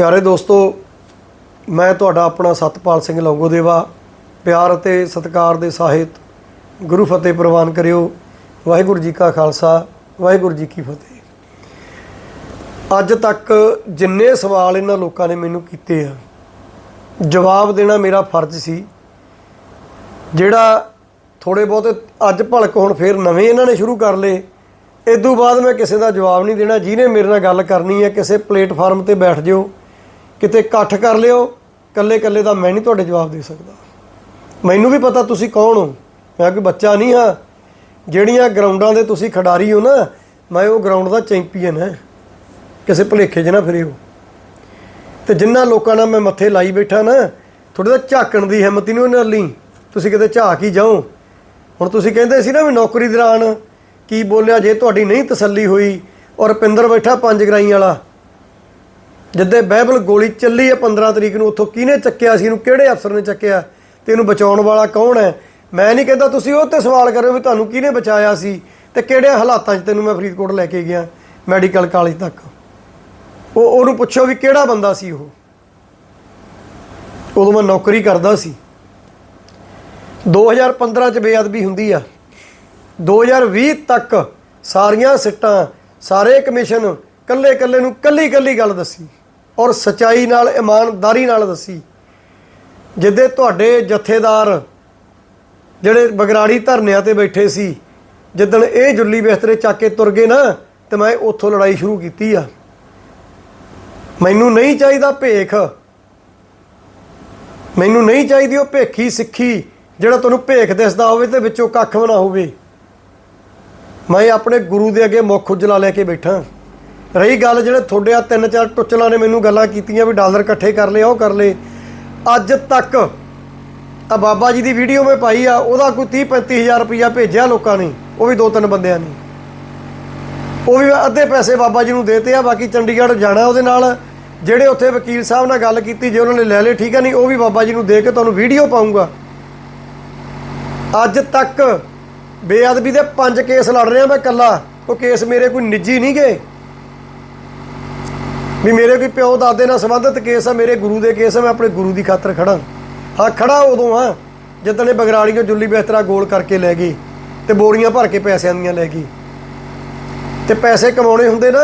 ਪਿਆਰੇ ਦੋਸਤੋ, ਮੈਂ ਤੁਹਾਡਾ ਆਪਣਾ ਸਤਪਾਲ ਸਿੰਘ ਲੌਂਗੋਦੇਵਾ, ਪਿਆਰ ਅਤੇ ਸਤਿਕਾਰ ਦੇ ਸਾਹਿਤ ਗੁਰੂ ਫਤਿਹ ਪ੍ਰਵਾਨ ਕਰਿਓ। ਵਾਹਿਗੁਰੂ ਜੀ ਕਾ ਖਾਲਸਾ, ਵਾਹਿਗੁਰੂ ਜੀ ਕੀ ਫਤਿਹ। ਅੱਜ ਤੱਕ ਜਿੰਨੇ ਸਵਾਲ ਇਹਨਾਂ ਲੋਕਾਂ ਨੇ ਮੈਨੂੰ ਕੀਤੇ ਆ, ਜਵਾਬ ਦੇਣਾ ਮੇਰਾ ਫਰਜ਼ ਸੀ। ਜਿਹੜਾ ਥੋੜੇ ਬਹੁਤੇ ਅੱਜ ਭਲਕ ਹੁਣ ਫੇਰ ਨਵੇਂ ਇਹਨਾਂ ਨੇ ਸ਼ੁਰੂ ਕਰ ਲਏ ਇਦੋਂ ਬਾਅਦ ਮੈਂ ਕਿਸੇ ਦਾ ਜਵਾਬ ਨਹੀਂ ਦੇਣਾ। ਜਿਹਨੇ ਮੇਰੇ ਨਾਲ ਗੱਲ ਕਰਨੀ ਹੈ, ਕਿਸੇ ਪਲੇਟਫਾਰਮ ਤੇ ਬੈਠ ਜਿਓ। ਕਿਤੇ ਇਕੱਠ ਕਰ ਲਿਓ ਕੱਲੇ ਕੱਲੇ ਦਾ ਮੈਂ ਨਹੀਂ ਤੁਹਾਡੇ ਜਵਾਬ ਦੇ ਸਕਦਾ। ਮੈਨੂੰ ਵੀ ਪਤਾ ਤੁਸੀਂ ਕੌਣ ਹੋ। ਮੈਂ ਕੋਈ ਬੱਚਾ ਨਹੀਂ ਹਾਂ। ਜਿਹੜੀਆਂ ਗਰਾਊਂਡਾਂ ਦੇ ਤੁਸੀਂ ਖਿਡਾਰੀ ਹੋ ਨਾ, ਮੈਂ ਉਹ ਗਰਾਊਂਡ ਦਾ ਚੈਂਪੀਅਨ ਹਾਂ। ਕਿਸੇ ਭੁਲੇਖੇ 'ਚ ਨਾ ਫਿਰਿਓ। ਤੇ ਜਿੰਨਾ ਲੋਕਾਂ ਨਾਲ ਮੈਂ ਮੱਥੇ ਲਾਈ ਬੈਠਾ ਨਾ ਥੋੜੇ ਦਾ ਝਾਕਣ ਦੀ ਹਿੰਮਤ ਹੀ ਨਹੀਂ ਉਹਨਾਂ ਲਈ। ਤੁਸੀਂ ਕਿਤੇ ਝਾਕ ਹੀ ਜਾਓ। ਹੁਣ ਤੁਸੀਂ ਕਹਿੰਦੇ ਸੀ ਨਾ ਵੀ ਨੌਕਰੀ ਦੌਰਾਨ, ਕੀ ਬੋਲਿਆ ਜੇ ਤੁਹਾਡੀ ਨਹੀਂ ਤਸੱਲੀ ਹੋਈ, ਔਰ ਰੁਪਿੰਦਰ ਬੈਠਾ ਪੰਜ ਗਰਾਈ ਵਾਲਾ। ਜਿੱਦੇ ਬਾਈਬਲ ਗੋਲੀ ਚੱਲੀ ਹੈ 15 ਤਰੀਕ ਨੂੰ, ਉੱਥੋਂ ਕਿਹਨੇ ਚੱਕਿਆ ਸੀ, ਇਹਨੂੰ ਕਿਹੜੇ ਅਫਸਰ ਨੇ ਚੱਕਿਆ? ਤੇ ਇਹਨੂੰ ਬਚਾਉਣ ਵਾਲਾ ਕੌਣ ਹੈ? ਮੈਂ ਨਹੀਂ ਕਹਿੰਦਾ ਤੁਸੀਂ ਉਹ ਤੇ ਸਵਾਲ ਕਰਿਓ ਵੀ ਤੁਹਾਨੂੰ ਕਿਹਨੇ ਬਚਾਇਆ ਸੀ ਤੇ ਕਿਹੜੇ ਹਾਲਾਤਾਂ 'ਚ ਤੈਨੂੰ ਮੈਂ ਫਰੀਦਕੋਟ ਲੈ ਕੇ ਗਿਆ, ਮੈਡੀਕਲ ਕਾਲਜ ਤੱਕ? ਉਹ, ਉਹਨੂੰ ਪੁੱਛੋ ਵੀ ਕਿਹੜਾ ਬੰਦਾ ਸੀ ਉਹ? ਉਦੋਂ ਮੈਂ ਨੌਕਰੀ ਕਰਦਾ ਸੀ। 2015 ਚ ਬੇਅਦਬੀ ਹੁੰਦੀ ਆ। 2020 ਤੱਕ ਸਾਰੀਆਂ ਸਿੱਟਾਂ, ਸਾਰੇ ਕਮਿਸ਼ਨ ਕੱਲੇ ਕੱਲੇ ਨੂੰ ਕੱਲੀ ਕੱਲੀ ਗੱਲ ਦੱਸੀ। ਔਰ ਸਚਾਈ ਨਾਲ, ਇਮਾਨਦਾਰੀ ਨਾਲ ਦੱਸੀ। ਜਿੱਦੇ ਤੁਹਾਡੇ ਜਥੇਦਾਰ ਜਿਹੜੇ ਬਗਰਾੜੀ ਧਰਨਿਆਂ ਤੇ ਬੈਠੇ ਸੀ, ਜਿੱਦਣ ਇਹ ਜੁੱਲੀ ਬਿਸਤਰੇ ਚੱਕ ਕੇ ਤੁਰ ਗਏ ਨਾ, ਤੇ ਮੈਂ ਉੱਥੋਂ ਲੜਾਈ ਸ਼ੁਰੂ ਕੀਤੀ ਆ। ਮੈਨੂੰ ਨਹੀਂ ਚਾਹੀਦਾ ਭੇਖ। ਮੈਨੂੰ ਨਹੀਂ ਚਾਹੀਦੀ ਉਹ ਭੇਖੀ ਸਿੱਖੀ ਜਿਹੜਾ ਤੁਹਾਨੂੰ ਭੇਖ ਦਿਸਦਾ ਹੋਵੇ ਤੇ ਵਿੱਚੋਂ ਕੱਖ ਵੀ ਨਾ ਹੋਵੇ। ਮੈਂ ਆਪਣੇ ਗੁਰੂ ਦੇ ਅੱਗੇ ਮੁੱਖ ਉਜਲਾ ਲੈ ਕੇ ਬੈਠਾ। ਰਹੀ ਗੱਲ ਜਿਹੜੇ ਤੁਹਾਡੇ ਆ ਤਿੰਨ ਚਾਰ ਟੁੱਚਲਾਂ ਨੇ ਮੈਨੂੰ ਗੱਲਾਂ ਕੀਤੀਆਂ ਵੀ ਡਾਲਰ ਇਕੱਠੇ ਕਰ ਲਏ, ਉਹ ਕਰ ਲਏ। ਅੱਜ ਤੱਕ ਆ ਬਾਬਾ ਜੀ ਦੀ ਵੀਡੀਓ ਮੈਂ ਪਾਈ ਆ, ਉਹਦਾ ਕੋਈ 30 35000 ਰੁਪਇਆ ਭੇਜਿਆ ਲੋਕਾਂ ਨੇ, ਉਹ ਵੀ ਦੋ ਤਿੰਨ ਬੰਦਿਆਂ ਨੇ। ਉਹ ਵੀ ਮੈਂ ਅੱਧੇ ਪੈਸੇ ਬਾਬਾ ਜੀ ਨੂੰ ਦੇਤੇ ਆ, ਬਾਕੀ ਚੰਡੀਗੜ੍ਹ ਜਾਣਾ ਉਹਦੇ ਨਾਲ। ਜਿਹੜੇ ਉੱਥੇ ਵਕੀਲ ਸਾਹਿਬ ਨਾਲ ਗੱਲ ਕੀਤੀ, ਜੇ ਉਹਨਾਂ ਨੇ ਲੈ ਲਏ, ਠੀਕ ਹੈ ਨਹੀਂ, ਉਹ ਵੀ ਬਾਬਾ ਜੀ ਨੂੰ ਦੇ ਕੇ ਤੁਹਾਨੂੰ ਵੀਡੀਓ ਪਾਉਂਗਾ ਅੱਜ ਤੱਕ ਬੇਅਦਬੀ ਦੇ ਪੰਜ ਕੇਸ ਲੜ ਰਿਹਾ ਮੈਂ ਇਕੱਲਾ, ਉਹ ਕੇਸ ਮੇਰੇ ਕੋਈ ਨਿੱਜੀ ਨਹੀਂ ਗਏ ਵੀ ਮੇਰੇ ਕੋਈ ਪਿਓ ਦਾਦੇ ਨਾਲ ਸੰਬੰਧਿਤ ਕੇਸ ਆ, ਮੇਰੇ ਗੁਰੂ ਦੇ ਕੇਸ ਆ, ਮੈਂ ਆਪਣੇ ਗੁਰੂ ਦੀ ਖਾਤਰ ਖੜਾ ਹਾਂ ਖੜਾ ਉਦੋਂ ਆ ਜਦੋਂ ਇਹ ਬਗਰਾੜੀਆਂ ਜੁੱਲੀ ਬਿਸਤਰਾ ਗੋਲ ਕਰਕੇ ਲੈ ਗਏ ਤੇ ਬੋਰੀਆਂ ਭਰ ਕੇ ਪੈਸਿਆਂ ਦੀਆਂ ਲੈ ਗਏ ਤੇ ਪੈਸੇ ਕਮਾਉਣੇ ਹੁੰਦੇ ਨਾ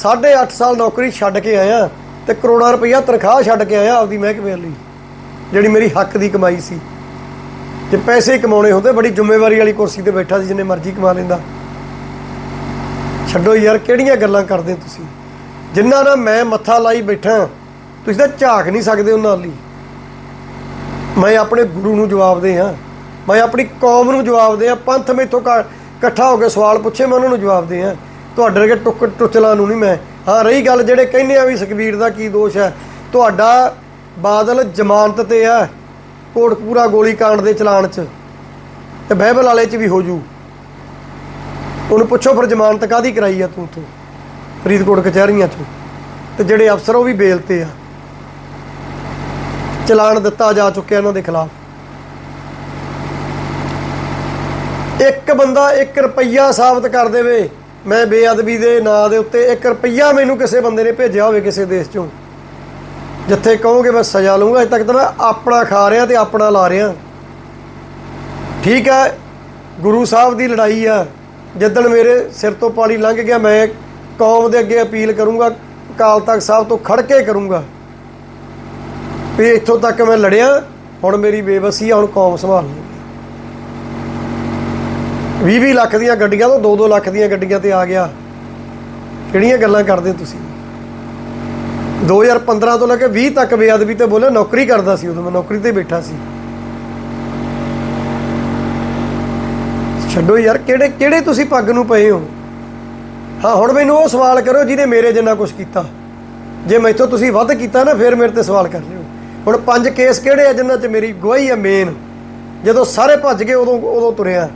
8.5 ਸਾਲ ਨੌਕਰੀ ਛੱਡ ਕੇ ਆਇਆ ਤੇ ਕਰੋੜਾਂ ਰੁਪਈਆ ਤਨਖਾਹ ਛੱਡ ਕੇ ਆਇਆ ਆਪਦੀ ਮਹਿਕਮੇ ਲਈ, ਜਿਹੜੀ ਮੇਰੀ ਹੱਕ ਦੀ ਕਮਾਈ ਸੀ। ਤੇ ਪੈਸੇ ਕਮਾਉਣੇ ਹੁੰਦੇ, ਬੜੀ ਜ਼ਿੰਮੇਵਾਰੀ ਵਾਲੀ ਕੁਰਸੀ ਤੇ ਬੈਠਾ ਸੀ, ਜਿੰਨੇ ਮਰਜ਼ੀ ਕਮਾ ਲੈਂਦਾ। ਛੱਡੋ ਯਾਰ, ਕਿਹੜੀਆਂ ਗੱਲਾਂ ਕਰਦੇ ਤੁਸੀਂ? ਜਿਨ੍ਹਾਂ ਨਾਲ ਮੈਂ ਮੱਥਾ ਲਾਈ ਬੈਠਾ, ਤੁਸੀਂ ਤਾਂ ਝਾਕ ਨਹੀਂ ਸਕਦੇ ਉਹਨਾਂ ਲਈ। ਮੈਂ ਆਪਣੇ ਗੁਰੂ ਨੂੰ ਜਵਾਬ ਦੇ ਹਾਂ। ਮੈਂ ਆਪਣੀ ਕੌਮ ਨੂੰ ਜਵਾਬ ਦੇ ਹਾਂ। ਪੰਥ ਮੇਥੋਂ ਕ- ਇਕੱਠਾ ਹੋ ਕੇ ਸਵਾਲ ਪੁੱਛੇ, ਮੈਂ ਉਹਨਾਂ ਨੂੰ ਜਵਾਬ ਦੇ ਹਾਂ। ਤੁਹਾਡੇ ਵਰਗੇ ਟੁੱਕ, ਟੁੱਚਲਾਂ ਨੂੰ ਨਹੀਂ ਮੈਂ। ਹਾਂ, ਰਹੀ ਗੱਲ ਜਿਹੜੇ ਕਹਿੰਦੇ ਆ ਵੀ ਸੁਖਬੀਰ ਦਾ ਕੀ ਦੋਸ਼ ਹੈ। ਤੁਹਾਡਾ ਬਾਦਲ ਜ਼ਮਾਨਤ ਤੇ ਆ ਕੋਟਕਪੂਰਾ ਗੋਲੀ ਕਾਂਡ ਦੇ ਚਲਾਨ 'ਚ। ਤੇ ਬਹਿਬਲ ਵਾਲੇ 'ਚ ਵੀ ਹੋ ਜੂ। ਉਹਨੂੰ ਪੁੱਛੋ ਫਿਰ ਜ਼ਮਾਨਤ ਕਾਦੀ ਕਰਾਈ ਆ ਤੂੰ ਤੂੰ ਫਰੀਦਕੋਟ ਕਚਹਿਰੀਆਂ 'ਚੋਂ। ਤੇ ਜਿਹੜੇ ਅਫਸਰ ਉਹ ਵੀ ਬੇਲ ਤੇ ਆ। ਚਲਾਨ ਦਿੱਤਾ ਜਾ ਚੁੱਕਿਆ ਇਹਨਾਂ ਦੇ ਖਿਲਾਫ। ਇੱਕ ਬੰਦਾ 1 ਰੁਪਈਆ ਸਾਬਤ ਕਰ ਦੇਵੇ, ਮੈਂ ਬੇਅਦਬੀ ਦੇ ਨਾਂ ਦੇ ਉੱਤੇ 1 ਰੁਪਈਆ ਮੈਨੂੰ ਕਿਸੇ ਬੰਦੇ ਨੇ ਭੇਜਿਆ ਹੋਵੇ ਕਿਸੇ ਦੇਸ਼ ਚੋਂ। ਜਿੱਥੇ ਕਹੋਗੇ ਮੈਂ ਸਜ਼ਾ ਲਊਂਗਾ, ਅਜੇ ਤੱਕ ਤਾਂ ਮੈਂ ਆਪਣਾ ਖਾ ਰਿਹਾ ਤੇ ਆਪਣਾ ਲਾ ਰਿਹਾ। ਠੀਕ ਹੈ, ਗੁਰੂ ਸਾਹਿਬ ਦੀ ਲੜਾਈ ਆ। ਜਿੱਦਣ ਮੇਰੇ ਸਿਰ ਤੋਂ ਪਾਣੀ ਲੰਘ ਗਿਆ, ਮੈਂ ਕੌਮ ਦੇ ਅੱਗੇ ਅਪੀਲ ਕਰੂੰਗਾ, ਅਕਾਲ ਤਖਤ ਸਾਹਿਬ ਤੋਂ ਖੜ ਕੇ ਕਰੂੰਗਾ ਵੀ ਇੱਥੋਂ ਤੱਕ ਮੈਂ ਲੜਿਆ, ਹੁਣ ਮੇਰੀ ਬੇਬਸੀ ਆ, ਹੁਣ ਕੌਮ ਸੰਭਾਲ ਲਊ 20-20 ਲੱਖ ਦੀਆਂ ਗੱਡੀਆਂ ਤੋਂ 2-2 ਲੱਖ ਦੀਆਂ ਗੱਡੀਆਂ ਤੇ ਆ ਗਿਆ। ਕਿਹੜੀਆਂ ਗੱਲਾਂ ਕਰਦੇ ਤੁਸੀਂ? 2015 ਤੋਂ ਲੈ ਕੇ 20 ਤੱਕ ਬੇਅਦਬੀ ਤੇ ਬੋਲੇ ਨੌਕਰੀ ਕਰਦਾ ਸੀ ਉਦੋਂ, ਮੈਂ ਨੌਕਰੀ ਤੇ ਬੈਠਾ ਸੀ। ਛੱਡੋ ਯਾਰ, ਕਿਹੜੇ ਕਿਹੜੇ ਤੁਸੀਂ ਪੱਗ ਨੂੰ ਪਏ ਹੋ? ਹਾਂ, ਹੁਣ ਮੈਨੂੰ ਉਹ ਸਵਾਲ ਕਰੋ ਜਿਹਨੇ ਮੇਰੇ ਜਿੰਨਾ ਕੁਝ ਕੀਤਾ। ਜੇ ਮੈਥੋਂ ਤੁਸੀਂ ਵੱਧ ਕੀਤਾ ਨਾ, ਫਿਰ ਮੇਰੇ ਤੇ ਸਵਾਲ ਕਰ ਲਿਓ। ਹੁਣ ਪੰਜ ਕੇਸ ਕਿਹੜੇ ਆ ਜਿਨ੍ਹਾਂ 'ਚ ਮੇਰੀ ਗਵਾਹੀ ਆ ਮੇਨ ਜਦੋਂ ਸਾਰੇ ਭੱਜ ਗਏ, ਉਦੋਂ ਉਦੋਂ ਤੁਰਿਆ।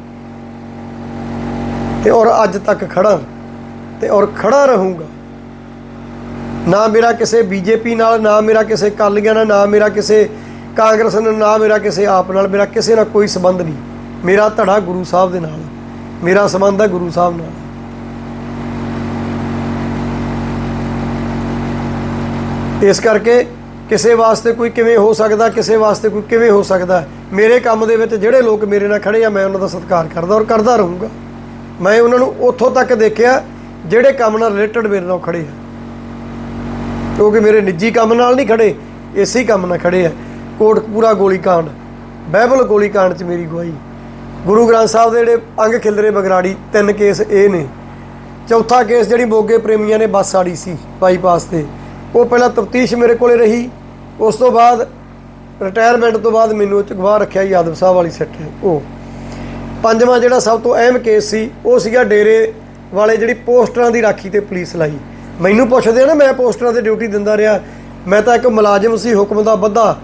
ਤੇ ਔਰ ਅੱਜ ਤੱਕ ਖੜਾ। ਤੇ ਔਰ ਖੜਾ ਰਹੂੰਗਾ। ਨਾ ਮੇਰਾ ਕਿਸੇ ਬੀਜੇਪੀ ਨਾਲ, ਨਾ ਮੇਰਾ ਕਿਸੇ ਕਾਲੀਆਂ ਨਾਲ, ਨਾ ਮੇਰਾ ਕਿਸੇ ਕਾਂਗਰਸ ਨਾਲ, ਨਾ ਮੇਰਾ ਕਿਸੇ ਆਪ ਨਾਲ, ਮੇਰਾ ਕਿਸੇ ਨਾਲ ਕੋਈ ਸੰਬੰਧ ਨਹੀਂ। ਮੇਰਾ ਧੜਾ ਗੁਰੂ ਸਾਹਿਬ ਦੇ ਨਾਲ। ਮੇਰਾ ਸੰਬੰਧ ਹੈ ਗੁਰੂ ਸਾਹਿਬ ਨਾਲ। ਇਸ ਕਰਕੇ ਕਿਸੇ ਵਾਸਤੇ ਕੋਈ ਕਿਵੇਂ ਹੋ ਸਕਦਾ, ਕਿਸੇ ਵਾਸਤੇ ਕੋਈ ਕਿਵੇਂ ਹੋ ਸਕਦਾ, ਮੇਰੇ ਕੰਮ ਦੇ ਵਿੱਚ ਜਿਹੜੇ ਲੋਕ ਮੇਰੇ ਨਾਲ ਖੜੇ ਆ, ਮੈਂ ਉਹਨਾਂ ਦਾ ਸਤਿਕਾਰ ਕਰਦਾ ਔਰ ਕਰਦਾ ਰਹੂੰਗਾ। ਮੈਂ ਉਹਨਾਂ ਨੂੰ ਉੱਥੋਂ ਤੱਕ ਦੇਖਿਆ, ਜਿਹੜੇ ਕੰਮ ਨਾਲ ਰਿਲੇਟਡ ਮੇਰੇ ਨਾਲ ਖੜੇ ਆ। ਕਿਉਂਕਿ ਮੇਰੇ ਨਿੱਜੀ ਕੰਮ ਨਾਲ ਨਹੀਂ ਖੜੇ ਇਸੇ ਕੰਮ ਨਾਲ ਖੜੇ ਆ। ਕੋਟਕਪੂਰਾ ਗੋਲੀकांड ਬਾਈਬਲ ਗੋਲੀकांड ਚ ਮੇਰੀ ਗਵਾਹੀ। ਗੁਰੂ ਗ੍ਰੰਥ ਸਾਹਿਬ ਦੇ ਜਿਹੜੇ ਅੰਗ ਖਿਲਰੇ ਬਗਰਾੜੀ ਤਿੰਨ ਕੇਸ ਇਹ ਨੇ। ਚੌਥਾ ਕੇਸ ਜਿਹੜੀ ਮੋਗੇ ਪ੍ਰੇਮੀਆਂ ਨੇ ਬੱਸ ਆੜੀ ਸੀ, ਬਾਈਪਾਸ ਤੇ। ਉਹ ਪਹਿਲਾਂ ਤਫਤੀਸ਼ ਮੇਰੇ ਕੋਲੇ ਰਹੀ, ਉਸ ਤੋਂ ਬਾਅਦ ਰਿਟਾਇਰਮੈਂਟ ਤੋਂ ਬਾਅਦ ਮੈਨੂੰ ਉਹ 'ਚ ਗਵਾਹ ਰੱਖਿਆ ਯਾਦਵ ਸਾਹਿਬ ਵਾਲੀ ਸੈੱਟ ਉਹ। ਪੰਜਵਾਂ ਜਿਹੜਾ ਸਭ ਤੋਂ ਅਹਿਮ ਕੇਸ ਸੀ, ਉਹ ਸੀਗਾ ਡੇਰੇ ਵਾਲੇ ਜਿਹੜੀ ਪੋਸਟਰਾਂ ਦੀ ਰਾਖੀ ਤੇ ਪੁਲਿਸ ਲਾਈ। ਮੈਨੂੰ ਪੁੱਛਦੇ ਨਾ, ਮੈਂ ਪੋਸਟਰਾਂ ਤੇ ਡਿਊਟੀ ਦਿੰਦਾ ਰਿਹਾ, ਮੈਂ ਤਾਂ ਇੱਕ ਮੁਲਾਜ਼ਮ ਸੀ, ਹੁਕਮ ਦਾ ਬੱਧਾ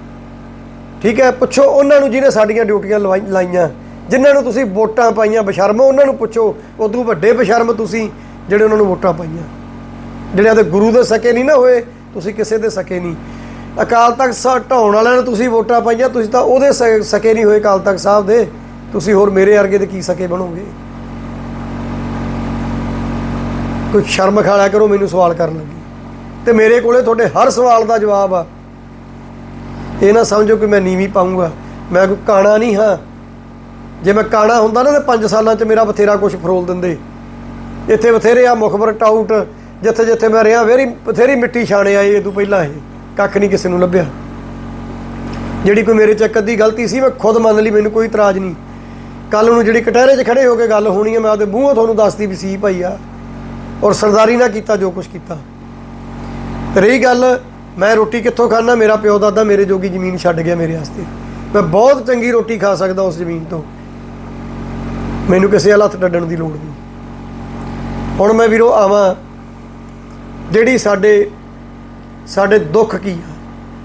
ਠੀਕ ਹੈ, ਪੁੱਛੋ ਉਹਨਾਂ ਨੂੰ ਜਿਹਨੇ ਸਾਡੀਆਂ ਡਿਊਟੀਆਂ ਲਵਾਈ- ਲਾਈਆਂ, ਜਿਨ੍ਹਾਂ ਨੂੰ ਤੁਸੀਂ ਵੋਟਾਂ ਪਾਈਆਂ, ਬਸ਼ਰਮ ਉਹਨਾਂ ਨੂੰ ਪੁੱਛੋ, ਉਦੋਂ ਵੱਡੇ ਬਸ਼ਰਮ ਤੁਸੀਂ, ਜਿਹੜੇ ਉਹਨਾਂ ਨੂੰ ਵੋਟਾਂ ਪਾਈਆਂ। ਜਿਹੜੇ ਦੇ ਗੁਰੂ ਦੇ ਸਕੇ ਨਹੀਂ ਨਾ ਹੋਏ ਤੁਸੀਂ ਕਿਸੇ ਦੇ ਸਕੇ ਨਹੀਂ। ਅਕਾਲ ਤਖਤ ਸਾਹਿਬ ਢਾਉਣ ਵਾਲਿਆਂ ਨੂੰ ਤੁਸੀਂ ਵੋਟਾਂ ਪਾਈਆਂ, ਤੁਸੀਂ ਤਾਂ ਉਹਦੇ ਸ- ਸਕੇ ਨਹੀਂ ਹੋਏ ਅਕਾਲ ਤਖਤ ਸਾਹਿਬ ਦੇ। ਤੁਸੀਂ ਹੋਰ ਮੇਰੇ ਵਰਗੇ ਦੇ ਕੀ ਸਕੇ ਬਣੋਗੇ? ਕੋਈ ਸ਼ਰਮ ਖਾਲਿਆ ਕਰੋ, ਮੈਨੂੰ ਸਵਾਲ ਕਰਨ ਲੱਗੀ। ਤੇ ਮੇਰੇ ਕੋਲੇ ਤੁਹਾਡੇ ਹਰ ਸਵਾਲ ਦਾ ਜਵਾਬ ਆ। ਇਹ ਨਾ ਸਮਝੋ ਕਿ ਮੈਂ ਨੀਵੀਂ ਪਾਉਂਗਾ ਮੈਂ ਕੋਈ ਕਾਣਾ ਨਹੀਂ ਹਾਂ। ਜੇ ਮੈਂ ਕਾਣਾ ਹੁੰਦਾ ਨਾ, ਤੇ 5 ਸਾਲਾਂ 'ਚ ਮੇਰਾ ਬਥੇਰਾ ਕੁਝ ਫਰੋਲ ਦਿੰਦੇ। ਇੱਥੇ ਬਥੇਰੇ ਆ ਮੁਖਬਰ, ਟਾਊਟ ਜਿੱਥੇ ਜਿੱਥੇ ਮੈਂ ਰਿਹਾ ਵੇਰੀ ਬਥੇਰੀ ਮਿੱਟੀ ਛਾਣੇ ਆਏ ਇਹ ਤੋਂ ਪਹਿਲਾਂ ਇਹ। ਕੱਖ ਨਹੀਂ ਕਿਸੇ ਨੂੰ ਲੱਭਿਆ। ਜਿਹੜੀ ਕੋਈ ਮੇਰੇ ਚ ਦੀ ਗਲਤੀ ਸੀ, ਮੈਂ ਖੁਦ ਮੰਨ ਲਈ, ਮੈਨੂੰ ਕੋਈ ਇਤਰਾਜ਼ ਨਹੀਂ। ਕੱਲ ਨੂੰ ਜਿਹੜੀ ਕਟਹਿਰੇ 'ਚ ਖੜੇ ਹੋ ਕੇ ਗੱਲ ਹੋਣੀ ਹੈ ਮੈਂ ਆਪਦੇ ਮੂੰਹੋਂ ਤੁਹਾਨੂੰ ਦੱਸਦੀ ਵੀ ਸੀ, ਭਾਈ ਆ, ਔਰ ਸਰਦਾਰੀ ਨਾ ਕੀਤਾ ਜੋ ਕੁਝ ਕੀਤਾ। ਤੇ ਰਹੀ ਗੱਲ, ਮੈਂ ਰੋਟੀ ਕਿੱਥੋਂ ਖਾਣਾ ਮੇਰਾ ਪਿਓ ਦਾਦਾ ਮੇਰੇ ਜੋਗੀ ਜ਼ਮੀਨ ਛੱਡ ਗਿਆ ਮੇਰੇ ਵਾਸਤੇ। ਮੈਂ ਬਹੁਤ ਚੰਗੀ ਰੋਟੀ ਖਾ ਸਕਦਾ ਉਸ ਜ਼ਮੀਨ ਤੋਂ। ਮੈਨੂੰ ਕਿਸੇ ਵੱਲ ਹੱਥ ਡੱਡਣ ਦੀ ਲੋੜ ਨਹੀਂ। ਹੁਣ ਮੈਂ ਵੀਰੋ ਆਵਾਂ ਜਿਹੜੀ ਸਾਡੇ ਸਾਡੇ ਦੁੱਖ ਕੀ ਆ?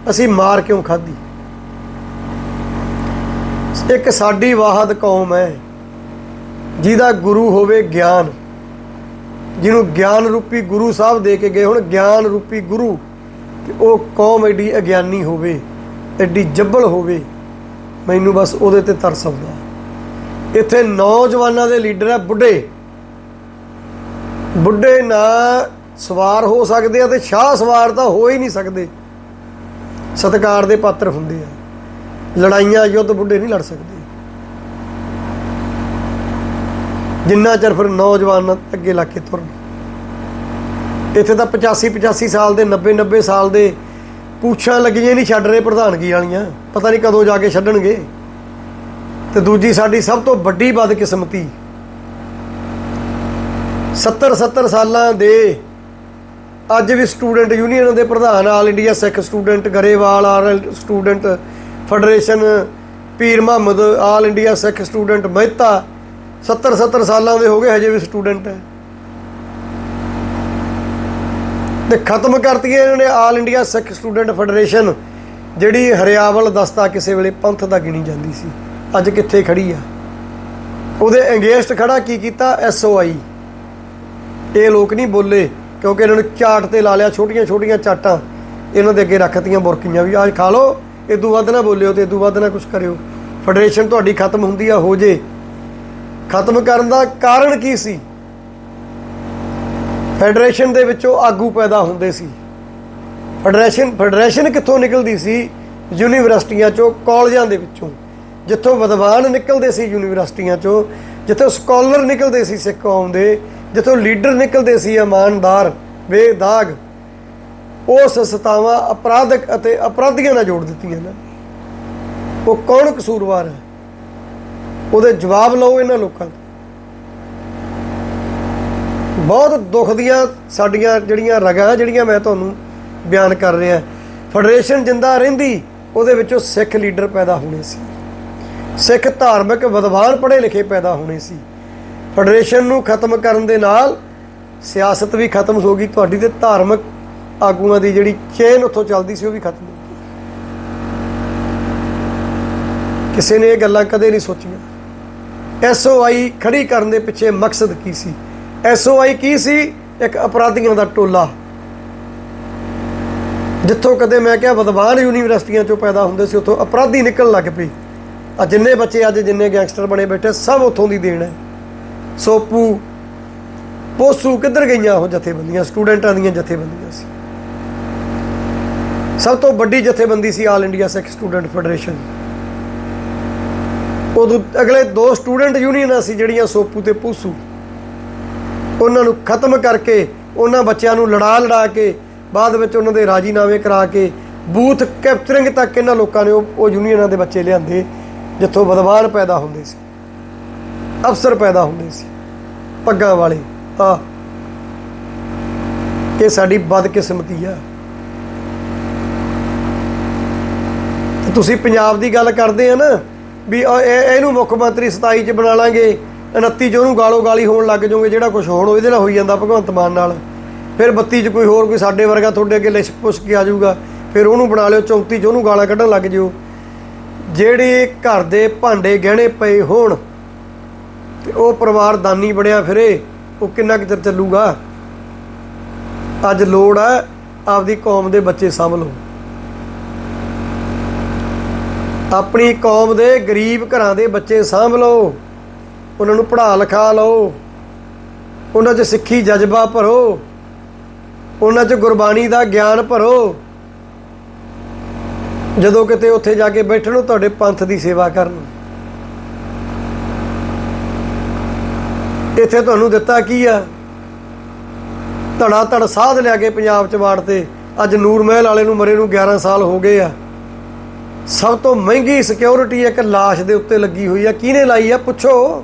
ਅਸੀਂ ਮਾਰ ਕਿਉਂ ਖਾਧੀ? ਇੱਕ ਸਾਡੀ ਵਾਹਦ ਕੌਮ ਹੈ, ਜਿਹਦਾ ਗੁਰੂ ਹੋਵੇ ਗਿਆਨ, ਜਿਹਨੂੰ ਗਿਆਨ ਰੂਪੀ ਗੁਰੂ ਸਾਹਿਬ ਦੇ ਕੇ ਗਏ ਹੁਣ, ਗਿਆਨ ਰੂਪੀ ਗੁਰੂ, ਤੇ ਉਹ ਕੌਮ ਐਡੀ ਅਗਿਆਨੀ ਹੋਵੇ, ਐਡੀ ਜੱਬਲ ਹੋਵੇ, ਮੈਨੂੰ ਬਸ ਉਹਦੇ ਤੇ ਤਰਸ ਆਉਂਦਾ ਇੱਥੇ ਨੌਜਵਾਨਾਂ ਦੇ ਲੀਡਰ ਆ ਬੁੱਢੇ। ਬੁੱਢੇ ਨਾ ਸਵਾਰ ਹੋ ਸਕਦੇ ਆ ਤੇ ਸ਼ਾਹ ਸਵਾਰ ਤਾਂ ਹੋ ਹੀ ਨਹੀਂ ਸਕਦੇ। ਸਤਕਾਰ ਦੇ ਪਾਤਰ ਹੁੰਦੇ ਆ। ਲੜਾਈਆਂ ਯੁੱਧ ਬੁੱਢੇ ਨਹੀਂ ਲੜ ਸਕਦੇ। ਜਿੰਨਾ ਚਿਰ ਫਿਰ ਨੌਜਵਾਨ ਅੱਗੇ ਲਾ ਕੇ ਤੁਰਨ। ਇੱਥੇ ਤਾਂ 85 85 ਸਾਲ ਦੇ 90 90 ਸਾਲ ਦੇ ਪੂਛਾਂ ਲੱਗੀਆਂ ਨਹੀਂ ਛੱਡ ਰਹੇ ਪ੍ਰਧਾਨਗੀ ਵਾਲੀਆਂ। ਪਤਾ ਨਹੀਂ ਕਦੋਂ ਜਾ ਕੇ ਛੱਡਣਗੇ। ਤੇ ਦੂਜੀ ਸਾਡੀ ਸਭ ਤੋਂ ਵੱਡੀ ਬਦਕਿਸਮਤੀ। 70 70 ਸਾਲਾਂ ਦੇ ਅੱਜ ਵੀ ਸਟੂਡੈਂਟ ਯੂਨੀਅਨ ਦੇ ਪ੍ਰਧਾਨ all India Sikh student Grewal, all student federation Peer Muhammad, all India Sikh student Mehta 70 70 ਸਾਲਾਂ ਦੇ ਹੋ ਗਏ ਹਜੇ ਵੀ ਸਟੂਡੈਂਟ। ਹੈ ਤੇ ਖਤਮ ਕਰਤੀ ਇਹਨਾਂ ਨੇ all India Sikh student federation, ਜਿਹੜੀ ਹਰਿਆਵਲ ਦਸਤਾ ਕਿਸੇ ਵੇਲੇ ਪੰਥ ਦਾ ਗਿਣੀ ਜਾਂਦੀ ਸੀ। ਅੱਜ ਕਿੱਥੇ ਖੜੀ ਆ? ਉਹਦੇ ਅਗੇਂਸਟ ਖੜਾ ਕੀ ਕੀਤਾ? ਐਸਓਆਈ ਇਹ ਲੋਕ ਨਹੀਂ ਬੋਲੇ। ਕਿਉਂਕਿ ਇਹਨਾਂ ਨੂੰ ਚਾਟ ਤੇ ਲਾ ਲਿਆ, ਛੋਟੀਆਂ ਛੋਟੀਆਂ ਚਾਟਾਂ। ਇਹਨਾਂ ਦੇ ਅੱਗੇ ਰੱਖਤੀਆਂ ਬੁਰਕੀਆਂ ਵੀ। ਆਜ ਖਾ ਲਓ ਇਦੋਂ ਵੱਧ ਨਾ ਬੋਲਿਓ ਤੇ ਇਦੋਂ ਵੱਧ ਨਾ ਕੁਝ ਕਰਿਓ। ਫੈਡਰੇਸ਼ਨ ਤੁਹਾਡੀ ਖਤਮ ਹੁੰਦੀ ਆ, ਹੋ ਜੇ। ਖਤਮ ਕਰਨ ਦਾ ਕਾਰਨ ਕੀ ਸੀ? ਫੈਡਰੇਸ਼ਨ ਦੇ ਵਿੱਚੋਂ ਆਗੂ ਪੈਦਾ ਹੁੰਦੇ ਸੀ। ਫੈਡਰੇਸ਼ਨ ਫੈਡਰੇਸ਼ਨ ਕਿੱਥੋਂ ਨਿਕਲਦੀ ਸੀ? ਯੂਨੀਵਰਸਿਟੀਆਂ ਚੋਂ ਕਾਲਜਾਂ ਦੇ ਵਿੱਚੋਂ। ਜਿੱਥੋਂ ਵਿਦਵਾਨ ਨਿਕਲਦੇ ਸੀ ਯੂਨੀਵਰਸਿਟੀਆਂ ਚੋਂ, ਜਿੱਥੋਂ ਸਕਾਲਰ ਨਿਕਲਦੇ ਸੀ ਸਿੱਖ ਕੌਮ ਦੇ ਜਿੱਥੋਂ ਲੀਡਰ ਨਿਕਲਦੇ ਸੀ ਇਮਾਨਦਾਰ, ਬੇਦਾਗ, ਉਸ ਸਤਾਵਾਂ ਅਪਰਾਧਕ ਅਤੇ ਅਪਰਾਧੀਆਂ ਨਾਲ ਜੋੜ ਦਿੱਤੀਆਂ ਇਹਨਾਂ ਨੇ। ਉਹ ਕੌਣ ਕਸੂਰਵਾਰ ਹੈ? ਉਹਦੇ ਜਵਾਬ ਲਓ ਇਹਨਾਂ ਲੋਕਾਂ ਤੋਂ। ਬਹੁਤ ਦੁੱਖ ਦੀਆਂ ਸਾਡੀਆਂ ਜਿਹੜੀਆਂ ਰਗਾਂ ਜਿਹੜੀਆਂ ਮੈਂ ਤੁਹਾਨੂੰ ਬਿਆਨ ਕਰ ਰਿਹਾ ਫੈਡਰੇਸ਼ਨ ਜਿੰਦਾ ਰਹਿੰਦੀ, ਉਹਦੇ ਵਿੱਚੋਂ ਸਿੱਖ ਲੀਡਰ ਪੈਦਾ ਹੋਣੇ ਸੀ। ਸਿੱਖ ਧਾਰਮਿਕ ਵਿਦਵਾਨ ਪੜ੍ਹੇ ਲਿਖੇ ਪੈਦਾ ਹੋਣੇ ਸੀ। ਫੈਡਰੇਸ਼ਨ ਨੂੰ ਖਤਮ ਕਰਨ ਦੇ ਨਾਲ ਸਿਆਸਤ ਵੀ ਖਤਮ ਹੋ ਗਈ। ਤੁਹਾਡੀ ਤੇ ਧਾਰਮਿਕ ਆਗੂਆਂ ਦੀ ਜਿਹੜੀ ਚੇਨ ਉੱਥੋਂ ਚੱਲਦੀ ਸੀ, ਉਹ ਵੀ ਖਤਮ ਹੋ ਗਈ। ਕਿਸੇ ਨੇ ਇਹ ਗੱਲਾਂ ਕਦੇ ਨਹੀਂ ਸੋਚੀਆਂ। ਐਸਓਆਈ ਖੜੀ ਕਰਨ ਦੇ ਪਿੱਛੇ ਮਕਸਦ ਕੀ ਸੀ? ਐਸਓਆਈ ਕੀ ਸੀ? ਇੱਕ ਅਪਰਾਧੀਆਂ ਦਾ ਟੋਲਾ। ਜਿੱਥੋਂ ਕਦੇ ਮੈਂ ਕਿਹਾ ਵਿਦਵਾਨ ਯੂਨੀਵਰਸਿਟੀਆਂ ਚੋਂ ਪੈਦਾ ਹੁੰਦੇ ਸੀ, ਉੱਥੋਂ ਅਪਰਾਧੀ ਨਿਕਲਣ ਲੱਗ ਪਏ। ਆ ਜਿੰਨੇ ਬੱਚੇ ਅੱਜ ਜਿੰਨੇ ਗੈਂਗਸਟਰ ਬਣੇ ਬੈਠੇ, ਸਭ ਉੱਥੋਂ ਦੀ ਦੇਣ ਹੈ। ਸੋਪੂ, ਪੋਸੂ ਕਿੱਧਰ ਗਈਆਂ ਉਹ ਜਥੇਬੰਦੀਆਂ, ਸਟੂਡੈਂਟਾਂ ਦੀਆਂ ਜਥੇਬੰਦੀਆਂ ਸੀ। ਸਭ ਤੋਂ ਵੱਡੀ ਜਥੇਬੰਦੀ ਸੀ all India Sikh student federation. ਉਦੋਂ ਅਗਲੇ ਦੋ ਸਟੂਡੈਂਟ ਯੂਨੀਅਨਾਂ ਸੀ ਜਿਹੜੀਆਂ ਸੋਪੂ ਤੇ ਪੋਸੂ। ਉਹਨਾਂ ਨੂੰ ਖਤਮ ਕਰਕੇ ਉਹਨਾਂ ਬੱਚਿਆਂ ਨੂੰ ਲੜਾ ਲੜਾ ਕੇ ਬਾਅਦ ਵਿੱਚ ਉਹਨਾਂ ਦੇ ਰਾਜੀਨਾਮੇ ਕਰਾ ਕੇ ਬੂਥ ਕੈਪਚਰਿੰਗ ਤੱਕ ਇਹਨਾਂ ਲੋਕਾਂ ਨੇ ਉਹ ਉਹ ਯੂਨੀਅਨਾਂ ਦੇ ਬੱਚੇ ਲਿਆਂਦੇ, ਜਿੱਥੋਂ ਵਿਦਵਾਨ ਪੈਦਾ ਹੁੰਦੇ ਸੀ। ਅਫਸਰ ਪੈਦਾ ਹੁੰਦੇ ਸੀ, ਪੱਗਾਂ ਵਾਲੇ। ਆ ਇਹ ਸਾਡੀ ਬਦਕਿਸਮਤੀ ਆ। ਤੁਸੀਂ ਪੰਜਾਬ ਦੀ ਗੱਲ ਕਰਦੇ ਆ ਨਾ, ਵੀ ਇਹਨੂੰ ਮੁੱਖ ਮੰਤਰੀ 27 ਚ ਬਣਾ ਲਾਂਗੇ 29 ਚ ਉਹਨੂੰ ਗਾਲੋ ਗਾਲੀ ਹੋਣ ਲੱਗ ਜਾਓਗੇ, ਜਿਹੜਾ ਕੁਝ ਹੋਣ, ਉਹਦੇ ਨਾਲ ਹੋਈ ਜਾਂਦਾ ਭਗਵੰਤ ਮਾਨ ਨਾਲ। ਫਿਰ 32 ਚ ਕੋਈ ਹੋਰ ਕੋਈ ਸਾਡੇ ਵਰਗਾ ਤੁਹਾਡੇ ਅੱਗੇ ਲਿਸ਼ ਪੁੱਛ ਕੇ ਆ ਜਾਊਗਾ, ਫਿਰ ਉਹਨੂੰ ਬਣਾ ਲਿਓ 34 ਚ ਉਹਨੂੰ ਗਾਲਾਂ ਕੱਢਣ ਲੱਗ ਜਿਓ। ਜਿਹੜੇ ਘਰ ਦੇ ਭਾਂਡੇ ਗਹਿਣੇ ਪਏ ਹੋਣ ਤੇ ਉਹ ਪਰਿਵਾਰ ਦਾਨੀ ਬਣਿਆ ਫਿਰੇ, ਉਹ ਕਿੰਨਾ ਕੁ ਚਿਰ ਚੱਲੂਗਾ? ਅੱਜ ਲੋੜ ਹੈ ਆਪਦੀ ਕੌਮ ਦੇ ਬੱਚੇ ਸਾਂਭ ਲਓ। ਆਪਣੀ ਕੌਮ ਦੇ ਗਰੀਬ ਘਰਾਂ ਦੇ ਬੱਚੇ ਸਾਂਭ ਲਓ, ਉਹਨਾਂ ਨੂੰ ਪੜ੍ਹਾ ਲਿਖਾ ਲਓ, ਉਹਨਾਂ 'ਚ ਸਿੱਖੀ ਜਜ਼ਬਾ ਭਰੋ, ਉਹਨਾਂ 'ਚ ਗੁਰਬਾਣੀ ਦਾ ਗਿਆਨ ਭਰੋ। ਜਦੋਂ ਕਿਤੇ ਉੱਥੇ ਜਾ ਕੇ ਬੈਠਣ, ਉਹ ਤੁਹਾਡੇ ਪੰਥ ਦੀ ਸੇਵਾ ਕਰਨ। ਇੱਥੇ ਤੁਹਾਨੂੰ ਦਿੱਤਾ ਕੀ ਆ? ਧੜਾ ਧੜ ਸਾਧ ਲਿਆ ਕੇ ਪੰਜਾਬ 'ਚ ਵਾੜਤੇ ਅੱਜ ਨੂਰ ਮਹਿਲ ਵਾਲੇ ਨੂੰ ਮਰੇ ਨੂੰ 11 ਸਾਲ ਹੋ ਗਏ ਆ। ਸਭ ਤੋਂ ਮਹਿੰਗੀ ਸਿਕਿਉਰਿਟੀ ਇੱਕ ਲਾਸ਼ ਦੇ ਉੱਤੇ ਲੱਗੀ ਹੋਈ ਆ। ਕਿਹਨੇ ਲਾਈ ਆ? ਪੁੱਛੋ।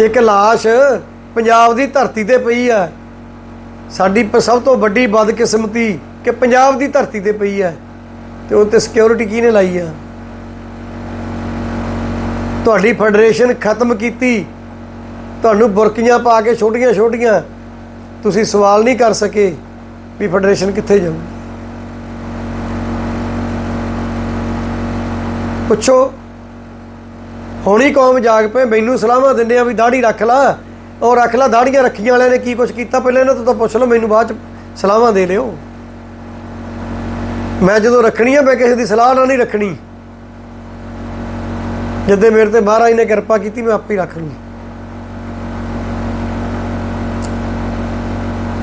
ਇੱਕ ਲਾਸ਼ ਪੰਜਾਬ ਦੀ ਧਰਤੀ ਤੇ ਪਈ ਆ। ਸਾਡੀ ਸਭ ਤੋਂ ਵੱਡੀ ਬਦਕਿਸਮਤੀ ਕਿ ਪੰਜਾਬ ਦੀ ਧਰਤੀ ਤੇ ਪਈ ਆ। ਤੇ ਉਹ ਤੇ ਸਿਕਿਉਰਿਟੀ ਕਿਹਨੇ ਲਾਈ ਆ? ਤੁਹਾਡੀ ਫੈਡਰੇਸ਼ਨ ਖਤਮ ਕੀਤੀ। ਤੁਹਾਨੂੰ ਬੁਰਕੀਆਂ ਪਾ ਕੇ ਛੋਟੀਆਂ ਛੋਟੀਆਂ। ਤੁਸੀਂ ਸਵਾਲ ਨਹੀਂ ਕਰ ਸਕੇ ਵੀ ਫੈਡਰੇਸ਼ਨ ਕਿੱਥੇ ਜਾਊ। ਪੁੱਛੋ, ਹੁਣੀ ਕੌਮ ਜਾਗ ਪਏ, ਮੈਨੂੰ ਸਲਾਹਾਂ ਦਿੰਦੇ ਆ ਵੀ ਦਾੜੀ ਰੱਖ ਲਾ। ਉਹ ਰੱਖ ਲਾ ਦਾੜੀਆਂ ਰੱਖੀਆਂ ਵਾਲਿਆਂ ਨੇ ਕੀ ਕੁਝ ਕੀਤਾ? ਪਹਿਲਾਂ ਇਹਨਾਂ ਤੋਂ ਤਾਂ ਪੁੱਛ ਲਓ, ਮੈਨੂੰ ਬਾਅਦ ਚ ਸਲਾਹਾਂ ਦੇ ਲਿਓ। ਮੈਂ ਜਦੋਂ ਰੱਖਣੀ ਆ, ਮੈਂ ਕਿਸੇ ਦੀ ਸਲਾਹ ਨਾਲ ਨਹੀਂ ਰੱਖਣੀ। ਜਿੱਦੇ ਮੇਰੇ ਤੇ ਮਹਾਰਾਜ ਨੇ ਕਿਰਪਾ ਕੀਤੀ, ਮੈਂ ਆਪੇ ਰੱਖ ਲੂੰ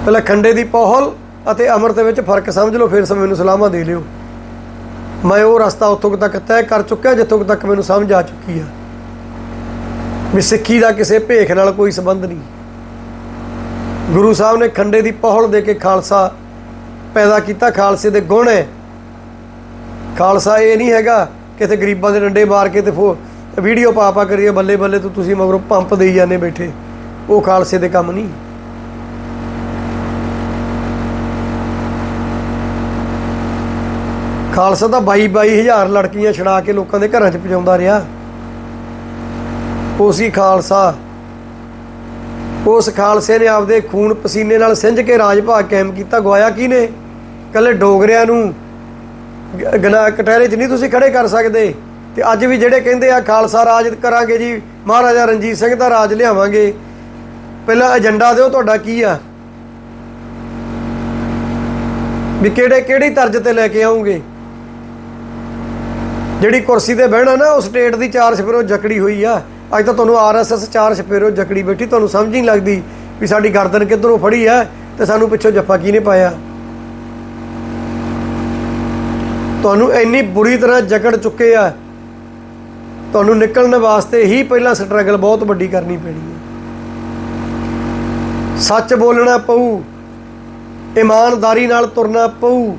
ਪਹਿਲਾਂ ਖੰਡੇ ਦੀ ਪਹਲ ਅਤੇ ਅੰਮ੍ਰਿਤ ਵਿੱਚ ਫ਼ਰਕ ਸਮਝ ਲਓ, ਫਿਰ ਮੈਨੂੰ ਸਲਾਹਾਂ ਦੇ ਲਿਓ। ਮੈਂ ਉਹ ਰਸਤਾ ਉੱਥੋਂ ਤੱਕ ਤੈਅ ਕਰ ਚੁੱਕਿਆ, ਜਿੱਥੋਂ ਤੱਕ ਮੈਨੂੰ ਸਮਝ ਆ ਚੁੱਕੀ ਆ। ਵੀ ਸਿੱਖੀ ਦਾ ਕਿਸੇ ਭੇਖ ਨਾਲ ਕੋਈ ਸੰਬੰਧ ਨਹੀਂ। ਗੁਰੂ ਸਾਹਿਬ ਨੇ ਖੰਡੇ ਦੀ ਪਹਲ ਦੇ ਕੇ ਖਾਲਸਾ ਪੈਦਾ ਕੀਤਾ। ਖਾਲਸੇ ਦੇ ਗੁਣ ਹੈ। ਖਾਲਸਾ ਇਹ ਨਹੀਂ ਹੈਗਾ, ਕਿਤੇ ਗਰੀਬਾਂ ਦੇ ਡੰਡੇ ਮਾਰ ਕੇ ਤੇ ਫੋ ਵੀਡੀਓ ਪਾ ਪਾ ਕਰੀਏ, ਬੱਲੇ ਬੱਲੇ ਤੋਂ ਤੁਸੀਂ ਮਗਰੋਂ ਪੰਪ ਦੇਈ ਜਾਂਦੇ ਬੈਠੇ। ਉਹ ਖਾਲਸੇ ਦੇ ਕੰਮ ਨਹੀਂ। ਖਾਲਸਾ ਤਾਂ 22 22000 ਲੜਕੀਆਂ ਛੜਾ ਕੇ ਲੋਕਾਂ ਦੇ ਘਰਾਂ 'ਚ ਪਹੁੰਚਾਉਂਦਾ ਰਿਹਾ। ਉਸੀ ਖਾਲਸਾ। ਉਸ ਖਾਲਸੇ ਨੇ ਆਪਦੇ ਖੂਨ ਪਸੀਨੇ ਨਾਲ ਸਿੰਜ ਕੇ ਰਾਜ ਭਾਗ ਕਾਇਮ ਕੀਤਾ। ਗਵਾਇਆ ਕਿਹਨੇ? ਕੱਲੇ ਡੋਗਰਿਆਂ ਨੂੰ। ਗਨਾ ਕਟਹਿਰੇ 'ਚ ਨਹੀਂ ਤੁਸੀਂ ਖੜੇ ਕਰ ਸਕਦੇ। ਤੇ ਅੱਜ ਵੀ ਜਿਹੜੇ ਕਹਿੰਦੇ ਆ, ਖਾਲਸਾ ਰਾਜ ਕਰਾਂਗੇ ਜੀ, ਮਹਾਰਾਜਾ ਰਣਜੀਤ ਸਿੰਘ ਦਾ ਰਾਜ ਲਿਆਵਾਂਗੇ। ਪਹਿਲਾਂ ਏਜੰਡਾ ਦਿਓ, ਤੁਹਾਡਾ ਕੀ ਆ? ਵੀ ਕਿਹੜੇ, ਕਿਹੜੀ ਤਰਜ ਤੇ ਲੈ ਕੇ ਆਉਂਗੇ? ਜਿਹੜੀ ਕੁਰਸੀ ਤੇ ਬਹਿਣਾ ਨਾ, ਉਹ ਸਟੇਟ ਦੀ ਚਾਰ ਸਫੇਰੋ ਜਕੜੀ ਹੋਈ ਆ। ਅੱਜ ਤਾਂ ਤੁਹਾਨੂੰ ਆਰਐਸਐਸ ਚਾਰ ਸਫੇਰੋ ਜਕੜੀ ਬੈਠੀ, ਤੁਹਾਨੂੰ ਸਮਝ ਨਹੀਂ ਲੱਗਦੀ ਵੀ ਸਾਡੀ ਗਰਦਨ ਕਿੱਧਰੋਂ ਫੜੀ ਆ ਤੇ ਸਾਨੂੰ ਪਿੱਛੋਂ ਜੱਫਾ ਕਿਹਨੇ ਪਾਇਆ। ਤੁਹਾਨੂੰ ਇੰਨੀ ਬੁਰੀ ਤਰ੍ਹਾਂ ਜਕੜ ਚੁੱਕੇ ਆ ਤੁਹਾਨੂੰ ਨਿਕਲਣ ਵਾਸਤੇ ਹੀ ਪਹਿਲਾਂ ਸਟਰਗਲ ਬਹੁਤ ਵੱਡੀ ਕਰਨੀ ਪੈਣੀ ਹੈ। ਸੱਚ ਬੋਲਣਾ ਪਊ, ਇਮਾਨਦਾਰੀ ਨਾਲ ਤੁਰਨਾ ਪਊ,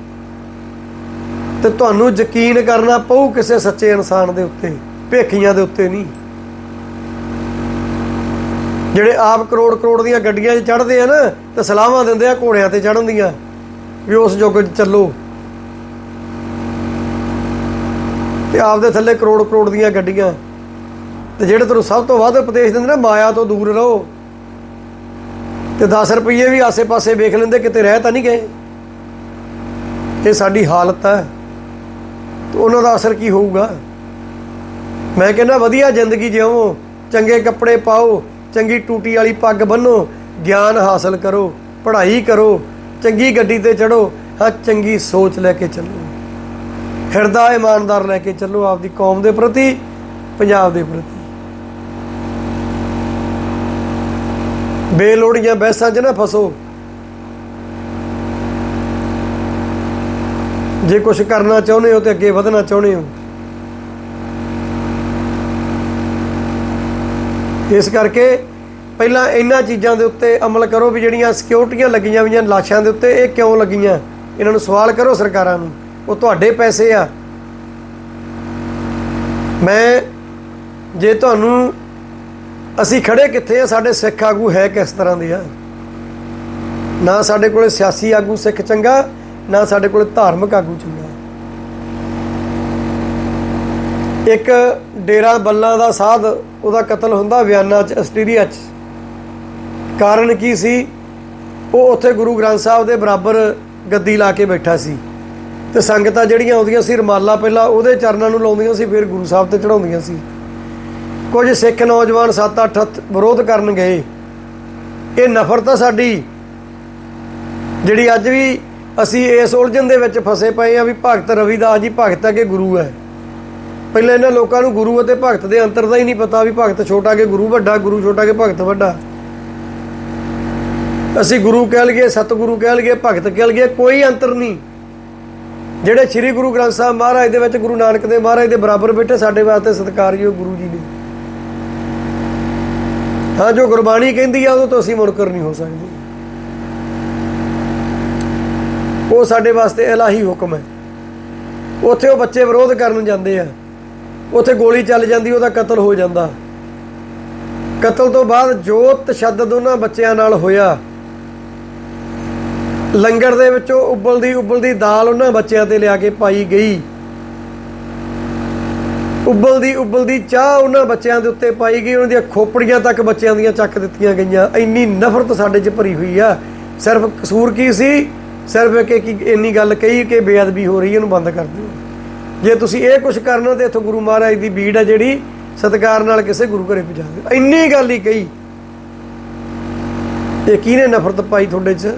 ਤੇ ਤੁਹਾਨੂੰ ਯਕੀਨ ਕਰਨਾ ਪਊ ਕਿਸੇ ਸੱਚੇ ਇਨਸਾਨ ਦੇ ਉੱਤੇ, ਭੇਖੀਆਂ ਦੇ ਉੱਤੇ ਨਹੀਂ। ਜਿਹੜੇ ਆਪ ਕਰੋੜ ਕਰੋੜ ਦੀਆਂ ਗੱਡੀਆਂ 'ਚ ਚੜ੍ਹਦੇ ਆ ਨਾ, ਤੇ ਸਲਾਹਾਂ ਦਿੰਦੇ ਆ ਘੋੜਿਆਂ ਤੇ ਚੜ੍ਹਨ ਦੀਆਂ, ਵੀ ਉਸ ਯੁੱਗ 'ਚ ਚੱਲੋ। ਤੇ ਆਪਦੇ ਥੱਲੇ ਕਰੋੜ ਕਰੋੜ ਦੀਆਂ ਗੱਡੀਆਂ। ਤੇ ਜਿਹੜੇ ਤੁਹਾਨੂੰ ਸਭ ਤੋਂ ਵੱਧ ਉਪਦੇਸ਼ ਦਿੰਦੇ ਨਾ, ਮਾਇਆ ਤੋਂ ਦੂਰ ਰਹੋ। ਤੇ 10 ਰੁਪਏ ਵੀ ਆਸੇ-ਪਾਸੇ ਵੇਖ ਲੈਂਦੇ, ਕਿਤੇ ਰਹਿ ਤਾਂ ਨਹੀਂ ਗਏ। ਇਹ ਸਾਡੀ ਹਾਲਤ ਹੈ। ਤੇ ਉਹਨਾਂ ਦਾ ਅਸਰ ਕੀ ਹੋਊਗਾ? ਮੈਂ ਕਹਿੰਦਾ, ਵਧੀਆ ਜ਼ਿੰਦਗੀ ਜਿਉਵੋ ਚੰਗੇ ਕੱਪੜੇ ਪਾਓ, ਚੰਗੀ ਟੂਟੀ ਵਾਲੀ ਪੱਗ ਬੰਨੋ, ਗਿਆਨ ਹਾਸਲ ਕਰੋ, ਪੜ੍ਹਾਈ ਕਰੋ, ਚੰਗੀ ਗੱਡੀ ਤੇ ਚੜੋ ਹਾਂ ਚੰਗੀ ਸੋਚ ਲੈ ਕੇ ਚੱਲੋ। ਹਿਰਦਾ ਇਮਾਨਦਾਰ ਲੈ ਕੇ ਚੱਲੋ ਆਪਦੀ ਕੌਮ ਦੇ ਪ੍ਰਤੀ, ਪੰਜਾਬ ਦੇ ਪ੍ਰਤੀ। ਬੇਲੋੜੀਆਂ ਬਹਿਸਾਂ 'ਚ ਨਾ ਫਸੋ। ਜੇ ਕੁਝ ਕਰਨਾ ਚਾਹੁੰਦੇ ਹੋ ਤੇ ਅੱਗੇ ਵਧਣਾ ਚਾਹੁੰਦੇ ਹੋ। ਇਸ ਕਰਕੇ ਪਹਿਲਾਂ ਇਹਨਾਂ ਚੀਜ਼ਾਂ ਦੇ ਉੱਤੇ ਅਮਲ ਕਰੋ ਵੀ ਜਿਹੜੀਆਂ ਸਿਕਿਉਰਟੀਆਂ ਲੱਗੀਆਂ ਹੋਈਆਂ, ਲਾਸ਼ਾਂ ਦੇ ਉੱਤੇ ਇਹ ਕਿਉਂ ਲੱਗੀਆਂ? ਇਹਨਾਂ ਨੂੰ ਸਵਾਲ ਕਰੋ ਸਰਕਾਰਾਂ ਨੂੰ। ਉਹ ਤੁਹਾਡੇ ਪੈਸੇ ਆ। ਮੈਂ, ਜੇ ਤੁਹਾਨੂੰ ਅਸੀਂ ਖੜੇ ਕਿੱਥੇ ਆ, ਸਾਡੇ ਸਿੱਖ ਆਗੂ ਹੈ ਕਿਸ ਤਰ੍ਹਾਂ ਦੇ ਆ? ਨਾ ਸਾਡੇ ਕੋਲੇ ਸਿਆਸੀ ਆਗੂ ਸਿੱਖ ਚੰਗਾ, ਨਾ ਸਾਡੇ ਕੋਲੇ ਧਾਰਮਿਕ ਆਗੂ ਚੰਗਾ। ਇੱਕ ਡੇਰਾ ਬੱਲਾ ਦਾ ਸਾਧ, ਉਹਦਾ ਕਤਲ ਹੁੰਦਾ ਵਿਆਨਾ ਚ ਆਸਟ੍ਰੇਲੀਆ ਚ। ਕਾਰਨ ਕੀ ਸੀ? ਉਹ ਉੱਥੇ ਗੁਰੂ ਗ੍ਰੰਥ ਸਾਹਿਬ ਦੇ ਬਰਾਬਰ ਗੱਦੀ ਲਾ ਕੇ ਬੈਠਾ ਸੀ। ਤੇ ਸੰਗਤਾਂ ਜਿਹੜੀਆਂ ਆਉਂਦੀਆਂ ਸੀ, ਰਮਾਲਾ ਪਹਿਲਾਂ ਉਹਦੇ ਚਰਨਾਂ ਨੂੰ ਲਾਉਂਦੀਆਂ ਸੀ, ਫਿਰ ਗੁਰੂ ਸਾਹਿਬ ਤੇ ਚੜਾਉਂਦੀਆਂ ਸੀ। ਕੁਝ ਸਿੱਖ ਨੌਜਵਾਨ 7-8 ਵਿਰੋਧ ਕਰਨ ਗਏ। ਇਹ ਨਫ਼ਰਤ ਆ ਸਾਡੀ, ਜਿਹੜੀ ਅੱਜ ਵੀ ਅਸੀਂ ਇਸ ਉਲਝਣ ਦੇ ਵਿੱਚ ਫਸੇ ਪਏ ਆ ਵੀ ਭਗਤ ਰਵਿਦਾਸ ਜੀ ਭਗਤ ਹੈ ਕਿ ਗੁਰੂ ਹੈ। ਪਹਿਲਾਂ ਇਹਨਾਂ ਲੋਕਾਂ ਨੂੰ ਗੁਰੂ ਅਤੇ ਭਗਤ ਦੇ ਅੰਤਰ ਦਾ ਹੀ ਨਹੀਂ ਪਤਾ ਵੀ ਭਗਤ ਛੋਟਾ ਕਿ ਗੁਰੂ ਵੱਡਾ, ਗੁਰੂ ਛੋਟਾ ਕਿ ਭਗਤ ਵੱਡਾ। ਅਸੀਂ ਗੁਰੂ ਕਹਿ ਲਈਏ, ਸਤਿਗੁਰੂ ਕਹਿ ਲਈਏ, ਭਗਤ ਕਹਿ ਲਈਏ, ਕੋਈ ਅੰਤਰ ਨਹੀਂ। ਜਿਹੜੇ ਸ੍ਰੀ ਗੁਰੂ ਗ੍ਰੰਥ ਸਾਹਿਬ ਮਹਾਰਾਜ ਦੇ ਵਿੱਚ ਗੁਰੂ ਨਾਨਕ ਦੇ ਮਹਾਰਾਜ ਦੇ ਬਰਾਬਰ ਬੈਠੇ, ਸਾਡੇ ਵਾਸਤੇ ਸਤਿਕਾਰਯੋਗ ਗੁਰੂ ਜੀ ਨੇ। ਹਾਂ, ਜੋ ਗੁਰਬਾਣੀ ਕਹਿੰਦੀ ਆ ਉਹ ਤੋਂ ਅਸੀਂ ਮੁਨਕਰ ਨਹੀਂ ਹੋ ਸਕਦੇ। ਉਹ ਸਾਡੇ ਵਾਸਤੇ ਇਲਾਹੀ ਹੁਕਮ ਹੈ। ਉੱਥੇ ਉਹ ਬੱਚੇ ਵਿਰੋਧ ਕਰਨ ਜਾਂਦੇ ਆ। ਉੱਥੇ ਗੋਲੀ ਚੱਲ ਜਾਂਦੀ, ਉਹਦਾ ਕਤਲ ਹੋ ਜਾਂਦਾ। ਕਤਲ ਤੋਂ ਬਾਅਦ ਜੋ ਤਸ਼ੱਦਦ ਉਹਨਾਂ ਬੱਚਿਆਂ ਨਾਲ ਹੋਇਆ। ਲੰਗਰ ਦੇ ਵਿੱਚੋਂ ਉਬਲਦੀ ਉਬਲਦੀ ਦਾਲ ਉਹਨਾਂ ਬੱਚਿਆਂ ਤੇ ਲਿਆ ਕੇ ਪਾਈ ਗਈ। ਉਬਲਦੀ ਉਬਲਦੀ ਚਾਹ ਉਹਨਾਂ ਬੱਚਿਆਂ ਦੇ ਉੱਤੇ ਪਾਈ ਗਈ। ਉਹਨਾਂ ਦੀਆਂ ਖੋਪੜੀਆਂ ਤੱਕ ਬੱਚਿਆਂ ਦੀਆਂ ਚੱਕ ਦਿੱਤੀਆਂ ਗਈਆਂ। ਇੰਨੀ ਨਫ਼ਰਤ ਸਾਡੇ 'ਚ ਭਰੀ ਹੋਈ ਆ। ਸਿਰਫ ਕਸੂਰ ਕੀ ਸੀ? ਸਿਰਫ ਕਿ ਇੰਨੀ ਗੱਲ ਕਹੀ ਕਿ ਬੇਅਦਬੀ ਹੋ ਰਹੀ ਇਹਨੂੰ ਬੰਦ ਕਰ ਦਿਓ। ਜੇ ਤੁਸੀਂ ਇਹ ਕੁਝ ਕਰਨਾ ਤੇ ਇਥੋਂ ਗੁਰੂ ਮਹਾਰਾਜ ਦੀ ਬੀੜ ਆ ਜਿਹੜੀ, ਸਤਿਕਾਰ ਨਾਲ ਕਿਸੇ ਗੁਰੂ ਘਰੇ ਪਹੁੰਚਾ ਦਿਓ। ਇੰਨੀ ਗੱਲ ਹੀ ਕਹੀ। ਇਹ ਕਿਹਨੇ ਨਫ਼ਰਤ ਪਾਈ ਤੁਹਾਡੇ 'ਚ?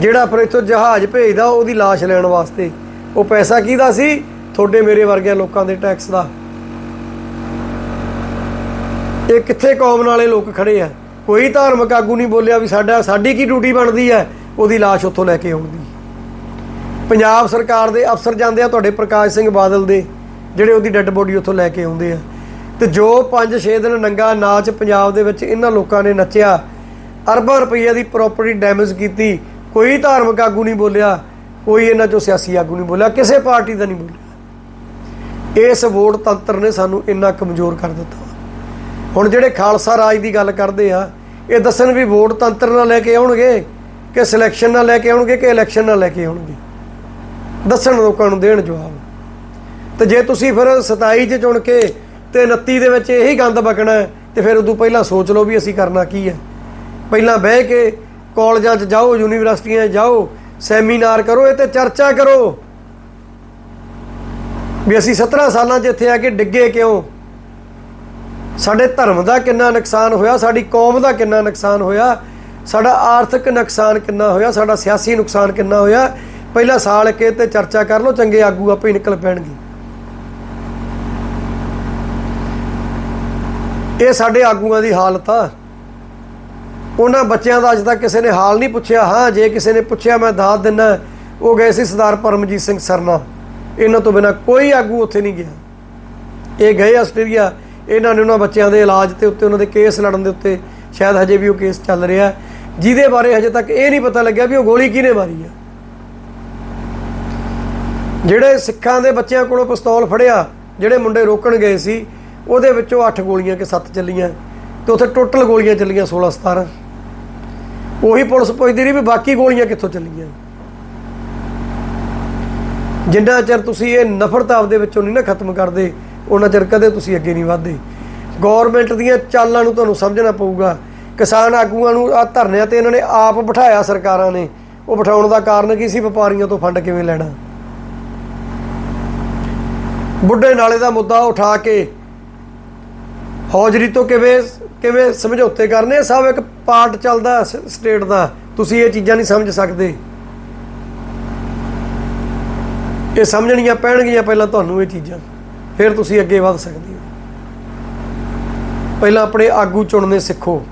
ਜਿਹੜਾ ਫਿਰ ਇੱਥੋਂ ਜਹਾਜ਼ ਭੇਜਦਾ, ਉਹਦੀ ਲਾਸ਼ ਲੈਣ ਵਾਸਤੇ। ਉਹ ਪੈਸਾ ਕਿਹਦਾ ਸੀ? ਤੁਹਾਡੇ ਮੇਰੇ ਵਰਗਿਆਂ ਲੋਕਾਂ ਦੇ ਟੈਕਸ ਦਾ। ਇਹ ਕਿੱਥੇ ਕੌਮ ਨਾਲੇ ਲੋਕ ਖੜੇ ਆ? ਕੋਈ ਧਾਰਮਿਕ ਆਗੂ ਨਹੀਂ ਬੋਲਿਆ ਵੀ ਸਾਡਾ, ਸਾਡੀ ਕੀ ਡਿਊਟੀ ਬਣਦੀ ਹੈ ਉਹਦੀ ਲਾਸ਼ ਉੱਥੋਂ ਲੈ ਕੇ ਆਉਂਦੀ। ਪੰਜਾਬ ਸਰਕਾਰ ਦੇ ਅਫਸਰ ਜਾਂਦੇ ਆ ਤੁਹਾਡੇ ਪ੍ਰਕਾਸ਼ ਸਿੰਘ ਬਾਦਲ ਦੇ, ਜਿਹੜੇ ਉਹਦੀ ਡੈੱਡ ਬੋਡੀ ਉੱਥੋਂ ਲੈ ਕੇ ਆਉਂਦੇ ਆ। ਤੇ ਜੋ 5-6 ਦਿਨ ਨੰਗਾ ਨਾਚ ਪੰਜਾਬ ਦੇ ਵਿੱਚ ਇਹਨਾਂ ਲੋਕਾਂ ਨੇ ਨੱਚਿਆ, ਅਰਬਾਂ ਰੁਪਈਆ ਦੀ ਪ੍ਰਾਪਰਟੀ ਡੈਮੇਜ ਕੀਤੀ ਕੋਈ ਧਾਰਮਿਕ ਆਗੂ ਨਹੀਂ ਬੋਲਿਆ ਕੋਈ ਇਹਨਾਂ ਚੋਂ ਸਿਆਸੀ ਆਗੂ ਨਹੀਂ ਬੋਲਿਆ ਕਿਸੇ ਪਾਰਟੀ ਦਾ ਨਹੀਂ ਬੋਲਿਆ। ਇਸ ਵੋਟ ਤੰਤਰ ਨੇ ਸਾਨੂੰ ਇੰਨਾ ਕਮਜ਼ੋਰ ਕਰ ਦਿੱਤਾ। ਹੁਣ ਜਿਹੜੇ ਖਾਲਸਾ ਰਾਜ ਦੀ ਗੱਲ ਕਰਦੇ ਆ ਇਹ ਦੱਸਣ ਵੀ ਵੋਟ ਤੰਤਰ ਨਾਲ ਲੈ ਕੇ ਆਉਣਗੇ ਕਿ ਸਿਲੈਕਸ਼ਨ ਨਾਲ ਲੈ ਕੇ ਆਉਣਗੇ ਕਿ ਇਲੈਕਸ਼ਨ ਨਾਲ ਲੈ ਕੇ ਆਉਣਗੇ? ਦੱਸਣ ਲੋਕਾਂ ਨੂੰ ਦੇਣ ਜਵਾਬ। ਤੇ ਜੇ ਤੁਸੀਂ ਫਿਰ 27 ਚ ਚੁਣ ਕੇ ਤੇ 29 ਦੇ ਵਿੱਚ ਇਹੀ ਗੰਦ ਬਕਣਾ ਹੈ, ਤੇ ਫਿਰ ਉਦੋਂ ਪਹਿਲਾਂ ਸੋਚ ਲਓ ਵੀ ਅਸੀਂ ਕਰਨਾ ਕੀ ਹੈ। ਪਹਿਲਾਂ ਬਹਿ ਕੇ ਕਾਲਜਾਂ 'ਚ ਜਾਓ, ਯੂਨੀਵਰਸਿਟੀਆਂ 'ਚ ਜਾਓ, ਸੈਮੀਨਾਰ ਕਰੋ ਇਹ ਤੇ ਚਰਚਾ ਕਰੋ। ਵੀ ਅਸੀਂ 17 ਸਾਲਾਂ 'ਚ ਇੱਥੇ ਆ ਕੇ ਡਿੱਗੇ ਕਿਉਂ? ਸਾਡੇ ਧਰਮ ਦਾ ਕਿੰਨਾ ਨੁਕਸਾਨ ਹੋਇਆ, ਸਾਡੀ ਕੌਮ ਦਾ ਕਿੰਨਾ ਨੁਕਸਾਨ ਹੋਇਆ, ਸਾਡਾ ਆਰਥਿਕ ਨੁਕਸਾਨ ਕਿੰਨਾ ਹੋਇਆ, ਸਾਡਾ ਸਿਆਸੀ ਨੁਕਸਾਨ ਕਿੰਨਾ ਹੋਇਆ, ਪਹਿਲਾਂ ਸਾਲ ਕੇ ਤੇ ਚਰਚਾ ਕਰ ਲਓ, ਚੰਗੇ ਆਗੂ ਆਪੇ ਨਿਕਲ ਪੈਣਗੇ। ਇਹ ਸਾਡੇ ਆਗੂਆਂ ਦੀ ਹਾਲਤ ਆ। ਉਹਨਾਂ ਬੱਚਿਆਂ ਦਾ ਅੱਜ ਤੱਕ ਕਿਸੇ ਨੇ ਹਾਲ ਨਹੀਂ ਪੁੱਛਿਆ। ਹਾਂ, ਜੇ ਕਿਸੇ ਨੇ ਪੁੱਛਿਆ, ਮੈਂ ਦਾਤ ਦਿੰਨਾ। ਉਹ ਗਏ ਸੀ ਸਰਦਾਰ ਪਰਮਜੀਤ ਸਿੰਘ ਸਰਨਾ। ਇਹਨਾਂ ਤੋਂ ਬਿਨਾ ਕੋਈ ਆਗੂ ਉੱਥੇ ਨਹੀਂ ਗਿਆ। ਇਹ ਗਏ ਆਸਟ੍ਰੇਲੀਆ। ਇਹਨਾਂ ਨੇ ਉਹਨਾਂ ਬੱਚਿਆਂ ਦੇ ਇਲਾਜ ਤੇ ਉੱਤੇ, ਉਹਨਾਂ ਦੇ ਕੇਸ ਲੜਨ ਦੇ ਉੱਤੇ। ਸ਼ਾਇਦ ਹਜੇ ਵੀ ਉਹ ਕੇਸ ਚੱਲ ਰਿਹਾ। ਜਿਹਦੇ ਬਾਰੇ ਹਜੇ ਤੱਕ ਇਹ ਨਹੀਂ ਪਤਾ ਲੱਗਿਆ ਵੀ ਉਹ ਗੋਲੀ ਕਿਹਨੇ ਮਾਰੀ ਆ। ਜਿਹੜੇ ਸਿੱਖਾਂ ਦੇ ਬੱਚਿਆਂ ਕੋਲੋਂ ਪਿਸਤੌਲ ਫੜਿਆ, ਜਿਹੜੇ ਮੁੰਡੇ ਰੋਕਣ ਗਏ ਸੀ, ਉਹਦੇ ਵਿੱਚੋਂ 8 ਗੋਲੀਆਂ ਕਿ 7 ਚੱਲੀਆਂ। ਤੇ ਉੱਥੇ ਟੋਟਲ ਗੋਲੀਆਂ ਚੱਲੀਆਂ 16 17 ਉਹੀ ਪੁਲਿਸ ਪੁੱਛਦੀ ਰਹੀ ਵੀ ਬਾਕੀ ਗੋਲੀਆਂ ਕਿੱਥੋਂ ਚੱਲੀਆਂ? ਜਿੰਨਾ ਚਿਰ ਤੁਸੀਂ ਇਹ ਨਫ਼ਰਤ ਆਪਦੇ ਵਿੱਚੋਂ ਨਹੀਂ ਨਾ ਖਤਮ ਕਰਦੇ, ਉਹਨਾਂ ਚਿਰ ਕਦੇ ਤੁਸੀਂ ਅੱਗੇ ਨਹੀਂ ਵਧਦੇ। ਗਵਰਨਮੈਂਟ ਦੀਆਂ ਚਾਲਾਂ ਨੂੰ ਤੁਹਾਨੂੰ ਸਮਝਣਾ ਪਊਗਾ। ਕਿਸਾਨ ਆਗੂਆਂ ਨੂੰ ਆ ਧਰਨਿਆਂ ਤੇ ਇਹਨਾਂ ਨੇ ਆਪ ਬਿਠਾਇਆ ਸਰਕਾਰਾਂ ਨੇ। ਉਹ ਬਿਠਾਉਣ ਦਾ ਕਾਰਨ ਕੀ ਸੀ? ਵਪਾਰੀਆਂ ਤੋਂ ਫੰਡ ਕਿਵੇਂ ਲੈਣਾ? ਬੁੱਢੇ ਨਾਲੇ ਦਾ ਮੁੱਦਾ ਉਠਾ ਕੇ ਹੌਜਰੀ ਤੋਂ ਕਿਵੇਂ ਕਿਵੇਂ ਸਮਝੌਤੇ ਕਰਨੇ? ਸਭ ਇੱਕ ਪਾਰਟ ਚੱਲਦਾ ਸਟੇਟ ਦਾ। ਤੁਸੀਂ ਇਹ ਚੀਜ਼ਾਂ ਨਹੀਂ ਸਮਝ ਸਕਦੇ। ਇਹ ਸਮਝਣੀਆਂ ਪੈਣਗੀਆਂ ਪਹਿਲਾਂ ਤੁਹਾਨੂੰ ਇਹ ਚੀਜ਼ਾਂ। ਫਿਰ ਤੁਸੀਂ ਅੱਗੇ ਵਧ ਸਕਦੇ ਹੋ। ਪਹਿਲਾਂ ਆਪਣੇ ਆਗੂ ਚੁਣਨੇ ਸਿੱਖੋ।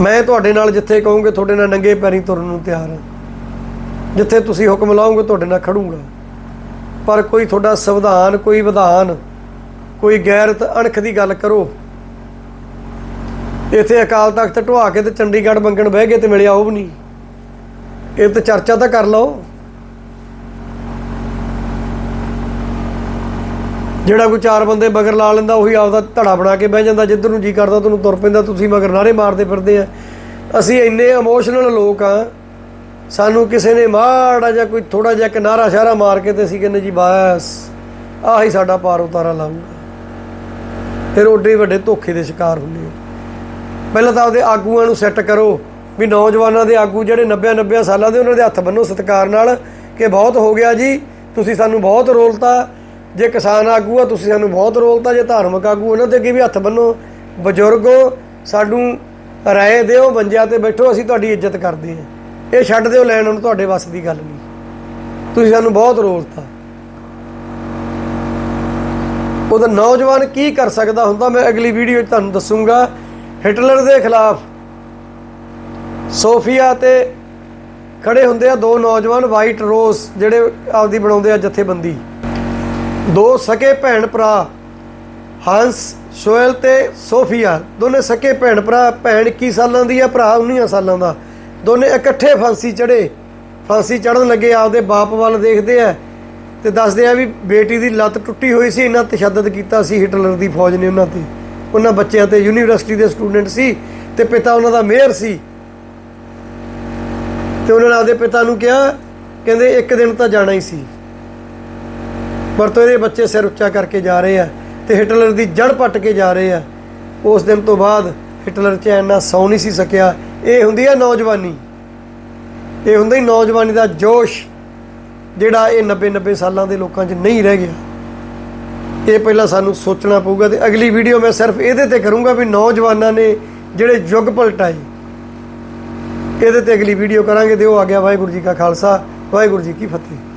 ਮੈਂ ਤੁਹਾਡੇ ਨਾਲ ਜਿੱਥੇ ਕਹੋਗੇ, ਤੁਹਾਡੇ ਨਾਲ ਨੰਗੇ ਪੈਰੀ ਤੁਰਨ ਨੂੰ ਤਿਆਰ ਹਾਂ। ਜਿੱਥੇ ਤੁਸੀਂ ਹੁਕਮ ਲਾਓਗੇ, ਤੁਹਾਡੇ ਨਾਲ ਖੜੂੰਗਾ। ਪਰ ਕੋਈ ਤੁਹਾਡਾ ਸੰਵਿਧਾਨ, ਕੋਈ ਵਿਧਾਨ ਕੋਈ ਗੈਰਤ ਅਣਖ ਦੀ ਗੱਲ ਕਰੋ। ਇੱਥੇ ਅਕਾਲ ਤਖਤ ਢਵਾ ਕੇ ਤੇ ਚੰਡੀਗੜ੍ਹ ਮੰਗਣ ਬਹਿ ਗਏ ਤੇ ਮਿਲਿਆ ਉਹ ਵੀ ਨਹੀਂ। ਇਹ ਤਾਂ ਚਰਚਾ ਤਾਂ ਕਰ ਲਓ। ਜਿਹੜਾ ਕੋਈ ਚਾਰ ਬੰਦੇ ਮਗਰ ਲਾ ਲੈਂਦਾ, ਉਹੀ ਆਪਦਾ ਧੜਾ ਬਣਾ ਕੇ ਬਹਿ ਜਾਂਦਾ, ਜਿੱਧਰ ਨੂੰ ਜੀ ਕਰਦਾ ਤੁਹਾਨੂੰ ਤੁਰ ਪੈਂਦਾ, ਤੁਸੀਂ ਮਗਰ ਨਾਰੇ ਮਾਰਦੇ ਫਿਰਦੇ ਆ। ਅਸੀਂ ਇੰਨੇ ਇਮੋਸ਼ਨਲ ਲੋਕ ਆ, ਸਾਨੂੰ ਕਿਸੇ ਨੇ ਮਾੜਾ ਜਾਂ ਕੋਈ ਥੋੜਾ ਜਿਹਾ ਕਿਨਾਰਾ ਸ਼ਾਰਾ ਮਾਰ ਕੇ ਤੇ ਅਸੀਂ ਕਹਿੰਦੇ ਜੀ ਬਸ, ਆਹੀ ਸਾਡਾ ਪਾਰ ਉਤਾਰਾ ਲਾਊਗਾ। ਫਿਰ ਓਡੇ ਵੱਡੇ ਧੋਖੇ ਦੇ ਸ਼ਿਕਾਰ ਹੁੰਦੇ ਆ। ਪਹਿਲਾਂ ਤਾਂ ਆਪਦੇ ਆਗੂਆਂ ਨੂੰ ਸੈੱਟ ਕਰੋ ਵੀ ਨੌਜਵਾਨਾਂ ਦੇ ਆਗੂ ਜਿਹੜੇ 90 90 ਸਾਲਾਂ ਦੇ ਉਹਨਾਂ ਦੇ ਹੱਥ ਬੰਨੋ ਸਤਿਕਾਰ ਨਾਲ ਕਿ ਬਹੁਤ ਹੋ ਗਿਆ ਜੀ, ਤੁਸੀਂ ਸਾਨੂੰ ਬਹੁਤ ਰੋਲਤਾ। ਜੇ ਕਿਸਾਨ ਆਗੂ ਆ, ਤੁਸੀਂ ਸਾਨੂੰ ਬਹੁਤ ਰੋਲਤਾ। ਜੇ ਧਾਰਮਿਕ ਆਗੂ, ਉਹਨਾਂ ਦੇ ਅੱਗੇ ਵੀ ਹੱਥ ਬੰਨੋ। ਬਜ਼ੁਰਗੋ ਸਾਨੂੰ ਰਾਏ ਦਿਓ ਮੰਜਿਆਂ ਤੇ ਬੈਠੋ, ਅਸੀਂ ਤੁਹਾਡੀ ਇੱਜ਼ਤ ਕਰਦੇ ਹਾਂ। ਇਹ ਛੱਡ ਦਿਓ ਲੈਣ ਉਹਨੂੰ ਤੁਹਾਡੇ ਵੱਸ ਦੀ ਗੱਲ ਨਹੀਂ। ਤੁਸੀਂ ਸਾਨੂੰ ਬਹੁਤ ਰੋਲਤਾ। ਉਹਦਾ ਨੌਜਵਾਨ ਕੀ ਕਰ ਸਕਦਾ ਹੁੰਦਾ? ਮੈਂ ਅਗਲੀ ਵੀਡੀਓ ਵਿੱਚ ਤੁਹਾਨੂੰ ਦੱਸੂਗਾ। ਹਿਟਲਰ ਦੇ ਖਿਲਾਫ ਸੋਫੀਆ ਤੇ ਖੜੇ ਹੁੰਦੇ ਆ ਦੋ ਨੌਜਵਾਨ, ਵਾਈਟ ਰੋਜ਼ ਜਿਹੜੇ ਆਪਦੀ ਬਣਾਉਂਦੇ ਆ ਜਥੇਬੰਦੀ। ਦੋ ਸਕੇ ਭੈਣ ਭਰਾ, ਹੰਸ ਸ਼ੋਇਲ ਤੇ ਸੋਫੀਆ। ਦੋਨੇ ਸਕੇ ਭੈਣ ਭਰਾ, ਭੈਣ 21 ਸਾਲਾਂ ਦੀ ਆ, ਭਰਾ 19 ਸਾਲਾਂ ਦਾ। ਦੋਨੇ ਇਕੱਠੇ ਫਾਂਸੀ ਚੜੇ ਫਾਂਸੀ ਚੜਨ ਲੱਗੇ ਆਪਦੇ ਬਾਪ ਵੱਲ ਦੇਖਦੇ ਆ। ਤੇ ਦੱਸਦੇ ਆ ਵੀ ਬੇਟੀ ਦੀ ਲੱਤ ਟੁੱਟੀ ਹੋਈ ਸੀ, ਇਹਨਾਂ ਤਸ਼ੱਦਦ ਕੀਤਾ ਸੀ ਹਿਟਲਰ ਦੀ ਫੌਜ ਨੇ ਉਹਨਾਂ ਤੇ। ਉਹਨਾਂ ਬੱਚਿਆਂ ਤੇ ਯੂਨੀਵਰਸਿਟੀ ਦੇ ਸਟੂਡੈਂਟ ਸੀ ਤੇ ਪਿਤਾ ਉਹਨਾਂ ਦਾ ਮੇਅਰ ਸੀ। ਤੇ ਉਹਨਾਂ ਨੇ ਆਪਦੇ ਪਿਤਾ ਨੂੰ ਕਿਹਾ, ਕਹਿੰਦੇ ਇੱਕ ਦਿਨ ਤਾਂ ਜਾਣਾ ਹੀ ਸੀ। ਪਰ ਤੋਂ ਇਹਦੇ ਬੱਚੇ ਸਿਰ ਉੱਚਾ ਕਰਕੇ ਜਾ ਰਹੇ ਆ ਤੇ ਹਿਟਲਰ ਦੀ ਜੜ ਪੱਟ ਕੇ ਜਾ ਰਹੇ ਆ। ਉਸ ਦਿਨ ਤੋਂ ਬਾਅਦ ਹਿਟਲਰ ਚੈਨ ਨਾਲ ਸੌ ਨਹੀਂ ਸੀ ਸਕਿਆ। ਇਹ ਹੁੰਦੀ ਆ ਨੌਜਵਾਨੀ। ਇਹ ਹੁੰਦਾ ਹੀ ਨੌਜਵਾਨੀ ਦਾ ਜੋਸ਼। ਜਿਹੜਾ ਇਹ 90 90 ਸਾਲਾਂ ਦੇ ਲੋਕਾਂ 'ਚ ਨਹੀਂ ਰਹਿ ਗਿਆ। ਇਹ ਪਹਿਲਾਂ ਸਾਨੂੰ ਸੋਚਣਾ ਪਊਗਾ ਤੇ ਅਗਲੀ ਵੀਡੀਓ ਮੈਂ ਸਿਰਫ ਇਹਦੇ ਤੇ ਕਰੂੰਗਾ ਵੀ ਨੌਜਵਾਨਾਂ ਨੇ ਜਿਹੜੇ ਯੁੱਗ ਪਲਟਾਏ ਇਹਦੇ ਤੇ ਅਗਲੀ ਵੀਡੀਓ ਕਰਾਂਗੇ ਦਿਓ ਆ ਗਿਆ ਵਾਹਿਗੁਰੂ ਜੀ ਕਾ ਖਾਲਸਾ, ਵਾਹਿਗੁਰੂ ਜੀ ਕੀ ਫਤਿਹ।